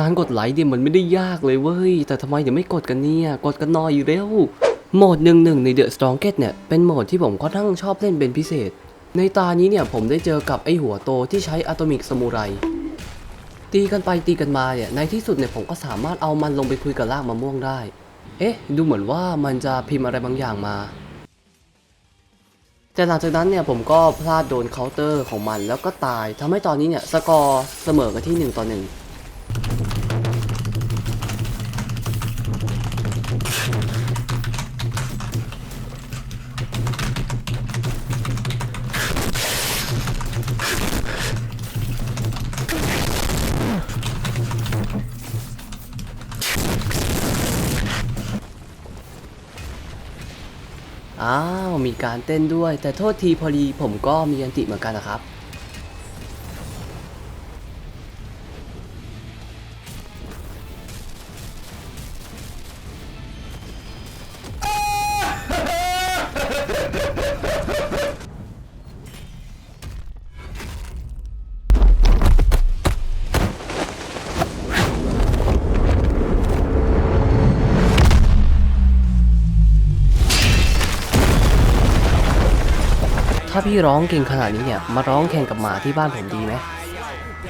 การกดไลค์เนี่ยมันไม่ได้ยากเลยเว้ย แต่ทำไมเดี๋ยวไม่กดกันเนี่ยกดกันหน่อยอยู่เร็วโหมดหนึ่งหนึ่งใน The Strongest เนี่ยเป็นโหมดที่ผมค่อนข้งชอบเล่นเป็นพิเศษ ในตานี้เนี่ยผมได้เจอกับไอหัวโตที่ใช้อะตอมิกสมูไรตีกันไปตีกันมาเนี่ยในที่สุดเนี่ยผมก็สามารถเอามันลงไปคุยกับรากมะม่วงได้ เอ๊ะ ดูเหมือนว่ามันจะพิมพ์อะไรบางอย่างมาแต่หลังจากนั้นเนี่ยผมก็พลาดโดนเคาน์เตอร์ของมันแล้วก็ตายทำให้ตอนนี้เนี่ยสกอร์เสมอกันที่ 1 ต่อ 1 อ้าวมีการเต้นด้วย แต่โทษทีพอดีผมก็มีอันติเหมือนกันนะครับ ถ้าพี่ร้องเก่งขนาดนี้เนี่ย มาร้องแข่งกับหมาที่บ้านผมดีไหม